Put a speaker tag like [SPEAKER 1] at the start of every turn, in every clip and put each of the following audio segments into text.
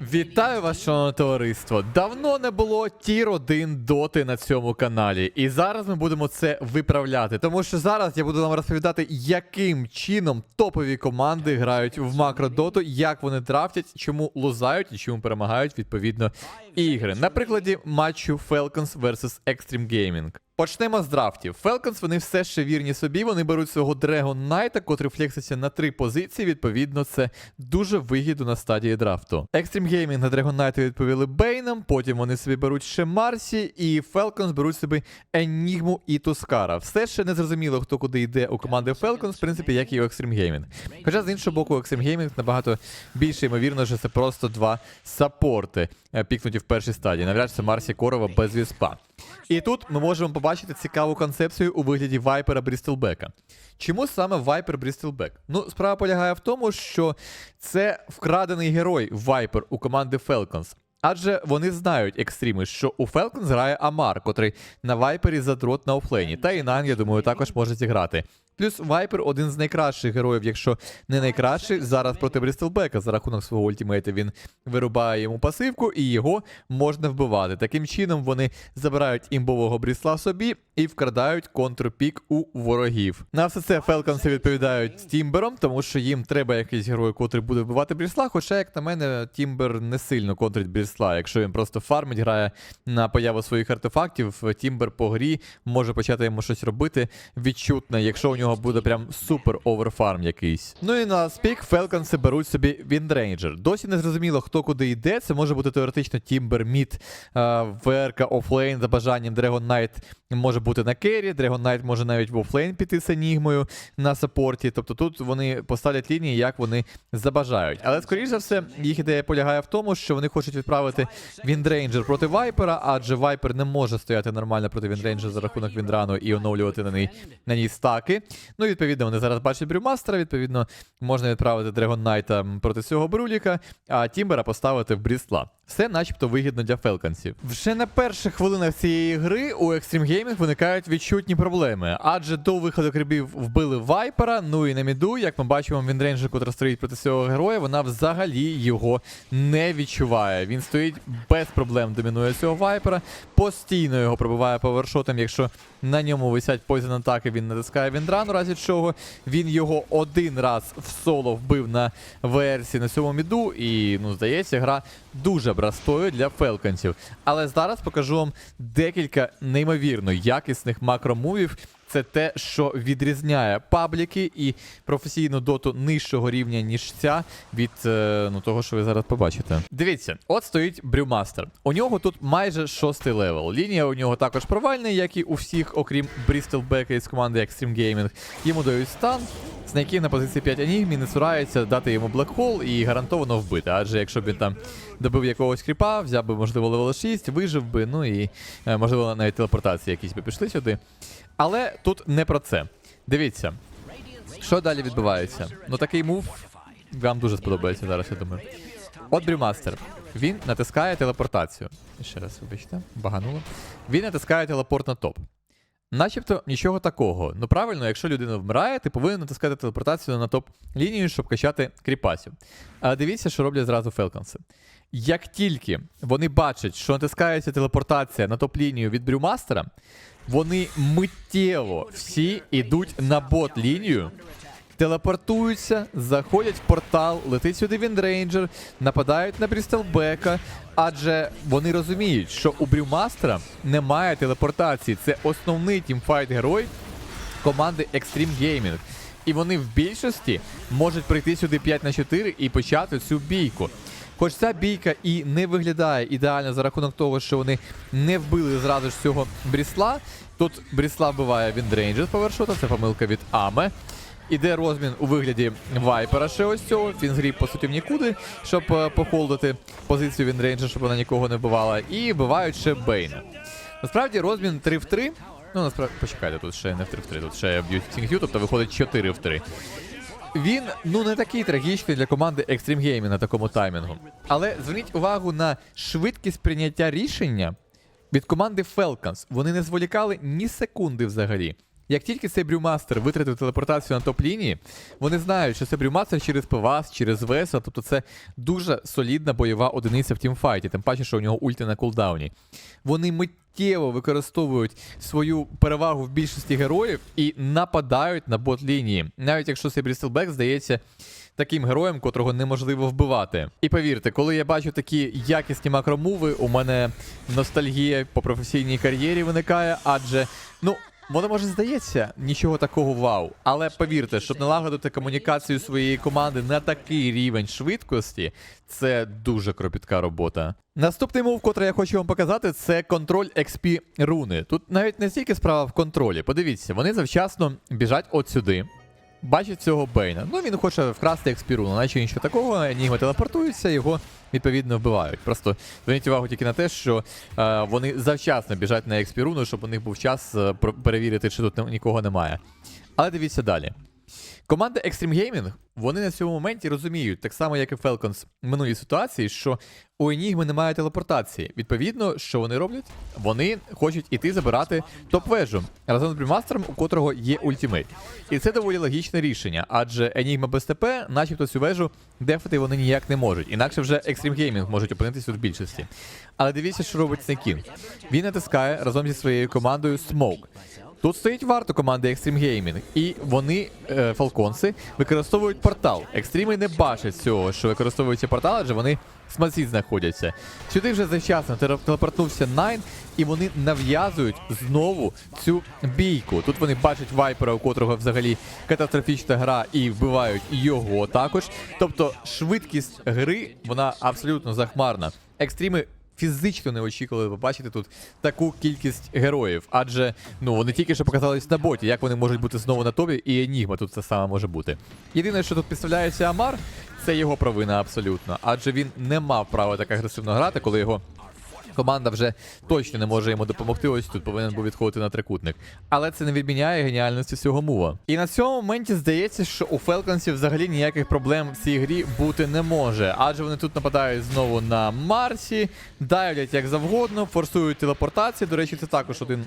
[SPEAKER 1] Вітаю вас, шановне товариство! Давно не було тір 1 доти на цьому каналі, і зараз ми будемо це виправляти. Тому що зараз я буду вам розповідати, яким чином топові команди грають в макродоту, як вони драфтять, чому лузають і чому перемагають відповідно ігри. На прикладі матчу Falcons vs Extreme Gaming. Почнемо з драфтів. Falcons вони все ще вірні собі. Вони беруть свого Dragon Knight, котрий флекситься на три позиції. Відповідно, це дуже вигідно на стадії драфту. Extreme Gaming на Dragon Knight відповіли Бейном, потім вони собі беруть ще Марсі, і Falcons беруть собі Енігму і Тускара. Все ще не зрозуміло, хто куди йде у команди Falcons, в принципі, як і у Extreme Gaming. Хоча з іншого боку, Extreme Gaming набагато більше ймовірно, що це просто два саппорти, е, пікнуті в першій стадії. Навряд чи це Марсі Корова без віспа. І тут ми можемо побачити цікаву концепцію у вигляді Вайпера Брістелбека. Чому саме Вайпер Брістелбек? Ну, справа полягає в тому, що це вкрадений герой Вайпер у команди Falcons. Адже вони знають екстріми, що у Falcons грає Амар, котрий на Вайпері задрот на офлейні. Та і Нан, я думаю, також може зіграти. Плюс Вайпер один з найкращих героїв, якщо не найкращий, зараз проти Брістелбека. За рахунок свого ультимейта він вирубає йому пасивку, і його можна вбивати. Таким чином вони забирають імбового брісла собі і вкрадають контрпік у ворогів. На все це Фелконси відповідають Тімбером, тому що їм треба якийсь герой, котрий буде вбивати брісла. Хоча, як на мене, Тімбер не сильно контрить брісла. Якщо він просто фармить, грає на появу своїх артефактів, Тімбер по грі може почати йому щось робити відчутне, якщо у нього буде прям супер оверфарм якийсь. Ну і на спік Фелконси беруть собі Віндрейнджер. Досі не зрозуміло, хто куди йде. Це може бути теоретично Тімбер, Мід, ВРК, офлейн за бажанням Dragon Knight може бути на керрі, Dragon Knight може навіть в офлейн піти з Енігмою на саппорті. Тобто тут вони поставлять лінії, як вони забажають. Але скоріш за все, їх ідея полягає в тому, що вони хочуть відправити Віндрейнджер проти Вайпера, адже Вайпер не може стояти нормально проти Віндрейнджера за рахунок Віндрану і оновлювати на ній на ній стаки. Ну, відповідно, вони зараз бачать Брюмастера, відповідно, можна відправити Dragon Knight проти цього Бруліка, а Тімбера поставити в Брістла. Все начебто вигідно для Фелконсів. Вже на перших хвилинах цієї гри у Extreme Gaming виникають відчутні проблеми, адже до виходу крибів вбили Вайпера, ну і на міду, як ми бачимо, Віндрейнджер, котра стоїть проти цього героя, вона взагалі його не відчуває. Він стоїть без проблем, домінує цього Вайпера, постійно його пробиває повершотом, якщо на ньому висять позін атаки, він натискає Віндран, у разі чого він його один раз в соло вбив на версії на цьому міду, і ну здається, гра дуже брастою для фелконців. Але зараз покажу вам декілька неймовірно якісних макромувів. Це те, що відрізняє пабліки і професійну доту нижчого рівня, ніж ця, від е, ну, того, що ви зараз побачите. Дивіться, от стоїть Брюмастер. У нього тут майже шостий левел. Лінія у нього також провальна, як і у всіх, окрім Брістелбека із команди Extreme Gaming. Йому дають стан. Снайки на позиції 5 Енігмі не цураються дати йому блекхол і гарантовано вбити. Адже якщо б він там добив якогось кріпа, взяв би, можливо, левел 6, вижив би, ну і е, можливо навіть телепортації якісь би пішли сюди. Але тут не про це. Дивіться, що далі відбувається. Ну такий мув вам дуже сподобається зараз, я думаю. От Брюмастер. Він натискає телепортацію. Ще раз, вибачте, багануло. Він натискає телепорт на топ. Начебто нічого такого. Ну правильно, якщо людина вмирає, ти повинен натискати телепортацію на топ-лінію, щоб качати кріпасів. А дивіться, що роблять зразу Фелконси. Як тільки вони бачать, що натискається телепортація на топ-лінію від Брюмастера, вони миттєво всі йдуть на бот-лінію, телепортуються, заходять в портал, летить сюди Віндрейнджер, нападають на Брістелбека, адже вони розуміють, що у Брюмастера немає телепортації. Це основний тімфайт герой команди Extreme Gaming. І вони в більшості можуть прийти сюди 5 на 4 і почати цю бійку. Хоч ця бійка і не виглядає ідеально за рахунок того, що вони не вбили зразу ж цього Брісла. Тут Брісла вбиває Віндрейнджер з повершота, це помилка від Аме. Іде розмін у вигляді Вайпера ще ось цього. Він згріб по суті в нікуди, щоб е, похолдити позицію Віндрейнджер, щоб вона нікого не вбивала. І вбивають ще Бейна. Насправді розмін 3 в 3. Ну, насправді, почекайте, тут ще не в 3 в 3, тут ще б'ють Сінг'ю, тобто виходить 4 в 3. Він ну не такий трагічний для команди Extreme Gaming на такому таймінгу. Але зверніть увагу на швидкість прийняття рішення від команди Falcons. Вони не зволікали ні секунди взагалі. Як тільки цей брюмастер витратив телепортацію на топ-лінії, вони знають, що це брюмастер через ПВАС, через Веса, тобто це дуже солідна бойова одиниця в тімфайті, тим паче, що у нього ульти на кулдауні. Вони миттєво використовують свою перевагу в більшості героїв і нападають на бот-лінії, навіть якщо цей Брістелбек здається таким героєм, котрого неможливо вбивати. І повірте, коли я бачу такі якісні макромуви, у мене ностальгія по професійній кар'єрі виникає, адже ну. Воно може здається нічого такого вау, але повірте, щоб налагодити комунікацію своєї команди на такий рівень швидкості, це дуже кропітка робота. Наступний мув, котрий я хочу вам показати, це контроль XP руни. Тут навіть не стільки справа в контролі. Подивіться, вони завчасно біжать от сюди. Бачить цього Бейна. Ну він хоче вкрасти експіруну, наче нічого такого, Енігма телепортується, його відповідно вбивають. Просто зверніть увагу тільки на те, що е, вони завчасно біжать на експіруну, щоб у них був час е, перевірити, чи тут нікого немає. Але дивіться далі. Команда Extreme Gaming, вони на цьому моменті розуміють, так само як і Falcons в минулій ситуації, що у Енігми немає телепортації. Відповідно, що вони роблять? Вони хочуть іти забирати топ-вежу разом з Брімастером, у котрого є ультимейт. І це доволі логічне рішення, адже Енігма без ТП, начебто цю вежу дефати вони ніяк не можуть. Інакше вже Extreme Gaming можуть опинитися в більшості. Але дивіться, що робить Снекін. Він натискає разом зі своєю командою Smoke. Тут стоїть варто команди Extreme Gaming, і вони, е, фалконси, використовують портал. Екстріми не бачать цього, що використовується портал, адже вони смазі знаходяться. Сюди вже завчасно теле- телепортнувся Найн, і вони нав'язують знову цю бійку. Тут вони бачать вайпера, у котрого взагалі катастрофічна гра, і вбивають його також. Тобто швидкість гри вона абсолютно захмарна. Екстріми фізично не очікували побачити тут таку кількість героїв, адже ну вони тільки що показались на боті, як вони можуть бути знову на тобі, і Енігма тут це саме може бути. Єдине, що тут підставляється Амар, це його провина абсолютно, адже він не мав права так агресивно грати, коли його. Команда вже точно не може йому допомогти. Ось тут повинен був відходити на трикутник. Але це не відміняє геніальності цього мува. І на цьому моменті здається, що у Фелконсів взагалі ніяких проблем в цій грі бути не може. Адже вони тут нападають знову на Марсі, давлять як завгодно, форсують телепортації. До речі, це також один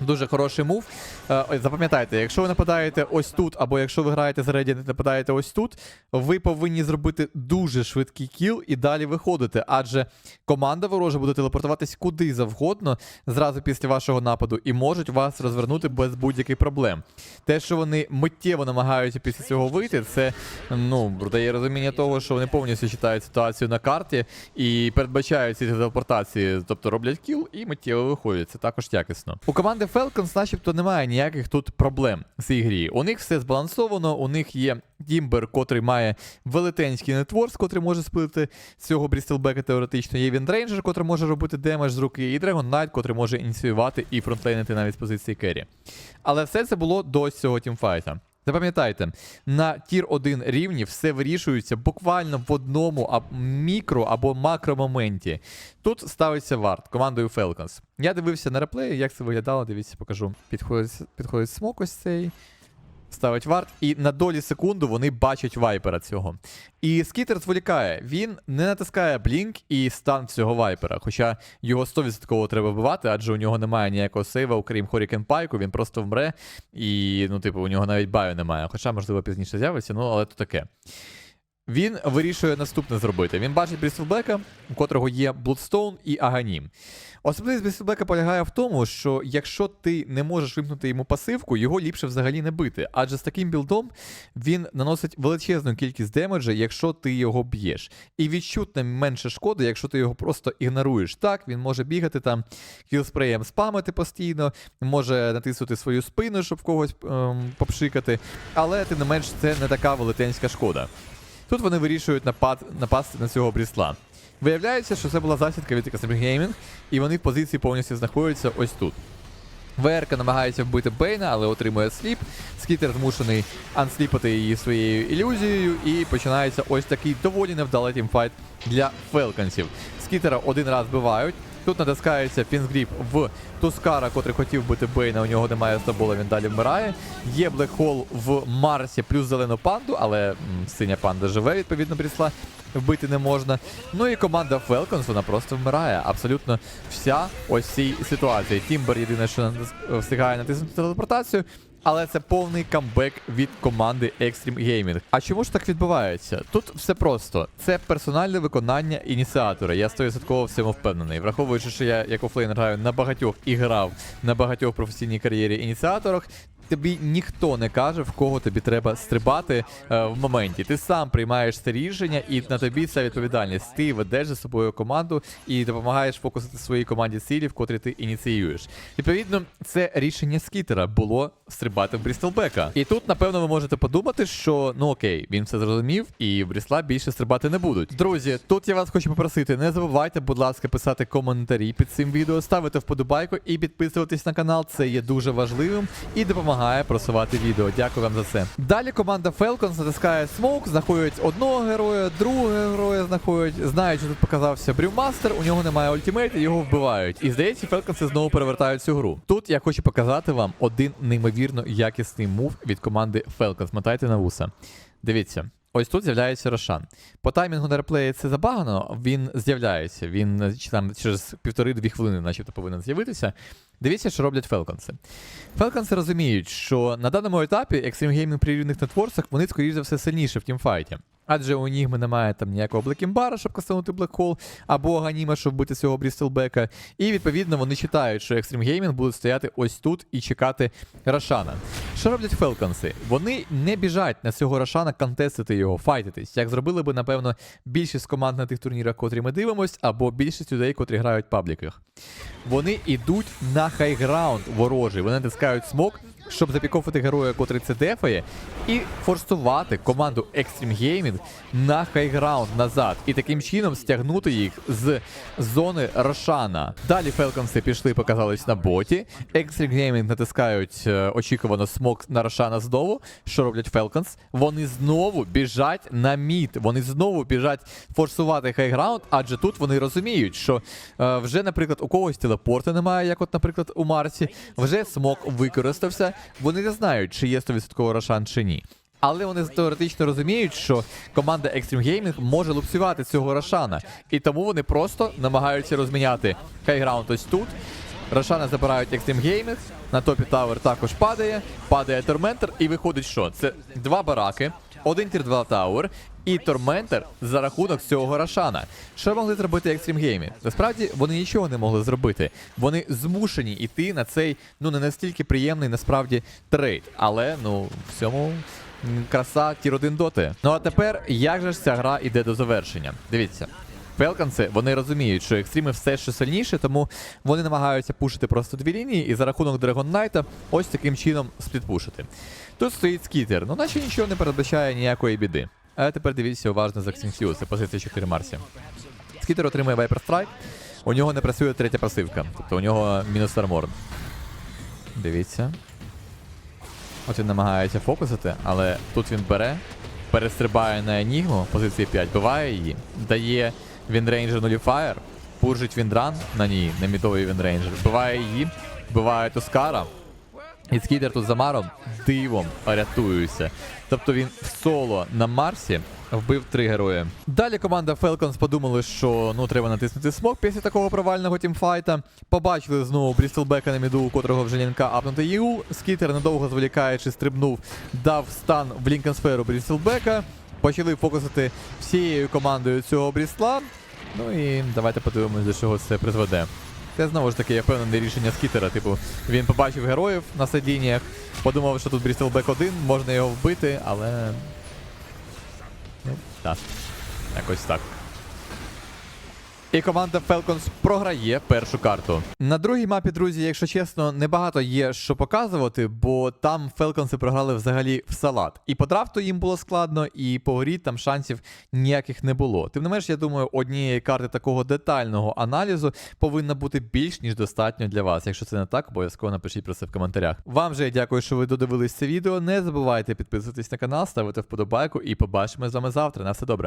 [SPEAKER 1] Дуже хороший мув. Е, запам'ятайте, якщо ви нападаєте ось тут, або якщо ви граєте за Radiant і нападаєте ось тут, ви повинні зробити дуже швидкий кіл і далі виходити, адже команда ворожа буде телепортуватись куди завгодно зразу після вашого нападу і можуть вас розвернути без будь-яких проблем. Те, що вони миттєво намагаються після цього вийти, це ну дає розуміння того, що вони повністю читають ситуацію на карті і передбачають ці телепортації, тобто роблять кіл і миттєво виходять. Це також якісно. У команди Falcons начебто немає ніяких тут проблем в цій грі. У них все збалансовано, у них є Дімбер, котрий має велетенський нетворс, котрий може спилити цього Брістелбека теоретично. Є Віндрейнджер, котрий може робити демедж з руки, і Dragon Knight, котрий може ініціювати і фронтлейнити навіть з позиції керрі. Але все це було до цього тімфайта. Запам'ятайте, на тір 1 рівні все вирішується буквально в одному мікро або макро моменті. Тут ставиться варт командою Falcons. Я дивився на реплеї, як це виглядало, дивіться, покажу. Підходить, підходить смок ось цей. Ставить варт, і на долі секунду вони бачать вайпера цього. І скітер зволікає. Він не натискає блінк і стан цього вайпера. Хоча його 100% треба вбивати, адже у нього немає ніякого сейва, окрім Хорікен Пайку, він просто вмре. І, ну, типу, у нього навіть баю немає. Хоча, можливо, пізніше з'явиться, ну але то таке. Він вирішує наступне зробити. Він бачить Брістелбека, у котрого є Блудстоун і Аганім. Особливість Брістелбека полягає в тому, що якщо ти не можеш вимкнути йому пасивку, його ліпше взагалі не бити. Адже з таким білдом він наносить величезну кількість демеджа, якщо ти його б'єш. І відчутно менше шкоди, якщо ти його просто ігноруєш. Так, він може бігати там кілспреєм спамити постійно, може натиснути свою спину, щоб когось ем, попшикати. Але тим не менш, це не така велетенська шкода. Тут вони вирішують напад, напасти на цього брісла. Виявляється, що це була засідка від Extreme Gaming, і вони в позиції повністю знаходяться ось тут. ВРК намагається вбити Бейна, але отримує сліп. Скітер змушений ансліпати її своєю ілюзією, і починається ось такий доволі невдалий тімфайт для Фелконсів. Скітера один раз вбивають, Тут натискається Фінсгріп в Тускара, котрий хотів бити Бейна, у нього немає стабола, він далі вмирає. Є Блекхол в Марсі плюс зелену панду, але синя панда живе, відповідно, Брісла вбити не можна. Ну і команда Falcons, вона просто вмирає. Абсолютно вся ось цій ситуації. Тімбер єдине, що встигає натиснути телепортацію. Але це повний камбек від команди Extreme Gaming. А чому ж так відбувається? Тут все просто. Це персональне виконання ініціатора. Я 100% в цьому впевнений. Враховуючи, що я як офлейнер граю на багатьох і грав на багатьох професійній кар'єрі ініціаторах. Тобі ніхто не каже, в кого тобі треба стрибати е, в моменті. Ти сам приймаєш це рішення, і на тобі ця відповідальність. Ти ведеш за собою команду і допомагаєш фокусити своїй команді цілі, в котрі ти ініціюєш. Відповідно, це рішення скітера було стрибати в Брістелбека. І тут, напевно, ви можете подумати, що ну окей, він все зрозумів, і в Брісла більше стрибати не будуть. Друзі, тут я вас хочу попросити, не забувайте, будь ласка, писати коментарі під цим відео, ставити вподобайку і підписуватись на канал. Це є дуже важливим і допомагає просувати відео. Дякую вам за це. Далі команда Falcons натискає смоук, знаходять одного героя, другого героя знаходять. Знають, що тут показався Брюмастер, у нього немає ультимейту, його вбивають. І здається, Falcons знову перевертають цю гру. Тут я хочу показати вам один неймовірно якісний мув від команди Falcons. Мотайте на вуса. Дивіться. Ось тут з'являється Рошан. По таймінгу на реплеї це забагано, він з'являється. Він е, там через півтори-дві хвилини, начебто, повинен з'явитися. Дивіться, що роблять Фелконси. Фелконси розуміють, що на даному етапі Extreme Gaming при рівних нетворсах вони, скоріш за все, сильніші в тімфайті. Адже у Нігми немає там ніякого блекімбара, щоб кастанути блекхол, або Ганіма, щоб вбити цього Брістелбека. І відповідно вони читають, що Extreme Gaming будуть стояти ось тут і чекати Рашана. Що роблять Фелконси? Вони не біжать на цього Рашана контестити його, файтитись, як зробили би, напевно, більшість команд на тих турнірах, котрі ми дивимось, або більшість людей, котрі грають в пабліках. Вони йдуть на хайграунд ворожий, вони натискають смок, щоб запікофити героя, котрий це дефає, і форсувати команду Extreme Gaming на хайграунд назад, і таким чином стягнути їх з зони Рошана. Далі Фелконси пішли, показались на боті. Extreme Gaming натискають е, очікувано смок на Рошана знову. Що роблять Falcons? Вони знову біжать на мід. Вони знову біжать форсувати хайграунд, адже тут вони розуміють, що е, вже, наприклад, у когось телепорту немає, як от, наприклад, у Марсі, вже смок використався. Вони не знають, чи є 100% Рошан чи ні. Але вони теоретично розуміють, що команда Extreme Gaming може лупцювати цього Рошана. І тому вони просто намагаються розміняти хайграунд ось тут. Рошана забирають Extreme Gaming, на топі Тавер також падає, падає Торментер, і виходить, що це два бараки, один тір 2 Тауер і Торментер за рахунок цього Рошана. Що могли зробити Екстрім Геймі? Насправді вони нічого не могли зробити. Вони змушені йти на цей ну не настільки приємний насправді трейд. Але ну в цьому краса тір 1 доти. Ну а тепер як же ж ця гра йде до завершення? Дивіться. Фелконси, вони розуміють, що екстріми все ще сильніше, тому вони намагаються пушити просто дві лінії і за рахунок Dragon Knight ось таким чином сплітпушити. Тут стоїть скітер, ну наче нічого не передбачає ніякої біди. А тепер дивіться уважно за Xingqiu, це позиція 4 Марсі. Скітер отримує Viper Strike, у нього не працює третя пасивка, тобто у нього мінус армор. Дивіться. От він намагається фокусити, але тут він бере, перестрибає на Енігму, позиції 5, биває її, дає Вінрейнджер нуліфаєр, пуржить Віндран на ній, на мідовий Вінрейнджер, вбиває її, вбиває Тускара. І скідер тут за Маром дивом рятується. Тобто він соло на Марсі вбив три герої. Далі команда Falcons подумали, що ну треба натиснути смок після такого провального тімфайта. Побачили знову Брістелбека на міду, у котрого вже лінка апнути ЄУ. Скітер надовго зволікаючи стрибнув, дав стан в лінкансферу Брістелбека. Почали фокусити всією командою цього брісла. Ну і давайте подивимось, до чого це призведе. Це знову ж таки, я впевнений, рішення скітера. Типу, він побачив героїв на сидіннях, подумав, що тут Брістел Бек 1, можна його вбити, але. Ну, так. Якось так. І команда Falcons програє першу карту. На другій мапі, друзі, якщо чесно, небагато є що показувати, бо там Falcons програли взагалі в салат. І по драфту їм було складно, і по горі там шансів ніяких не було. Тим не менш, я думаю, однієї карти такого детального аналізу повинно бути більш ніж достатньо для вас. Якщо це не так, обов'язково напишіть про це в коментарях. Вам же я дякую, що ви додивились це відео. Не забувайте підписуватись на канал, ставити вподобайку і побачимо з вами завтра. На все добре.